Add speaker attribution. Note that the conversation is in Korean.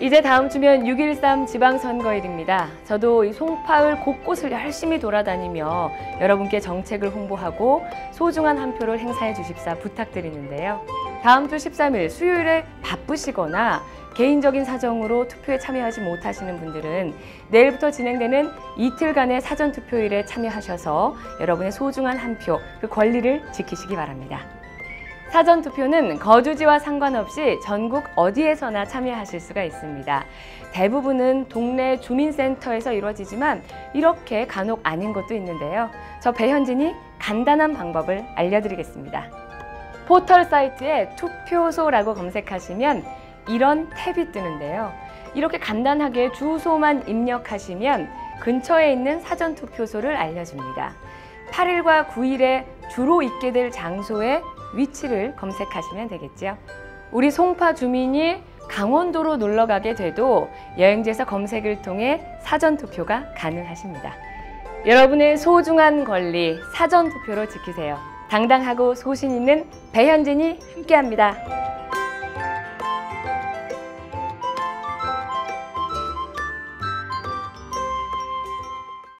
Speaker 1: 이제 다음 주면 6.13 지방선거일입니다. 저도 이 송파을 곳곳을 열심히 돌아다니며 여러분께 정책을 홍보하고 소중한 한 표를 행사해 주십사 부탁드리는데요. 다음 주 13일 수요일에 바쁘시거나 개인적인 사정으로 투표에 참여하지 못하시는 분들은 내일부터 진행되는 이틀간의 사전투표일에 참여하셔서 여러분의 소중한 한 표, 그 권리를 지키시기 바랍니다. 사전 투표는 거주지와 상관없이 전국 어디에서나 참여하실 수가 있습니다. 대부분은 동네 주민센터에서 이루어지지만 이렇게 간혹 아닌 것도 있는데요. 저 배현진이 간단한 방법을 알려드리겠습니다. 포털 사이트에 투표소라고 검색하시면 이런 탭이 뜨는데요. 이렇게 간단하게 주소만 입력하시면 근처에 있는 사전 투표소를 알려줍니다. 8일과 9일에 주로 있게 될 장소의 위치를 검색하시면 되겠죠. 우리 송파 주민이 강원도로 놀러 가게 돼도 여행지에서 검색을 통해 사전 투표가 가능하십니다. 여러분의 소중한 권리 사전 투표로 지키세요. 당당하고 소신 있는 배현진이 함께합니다.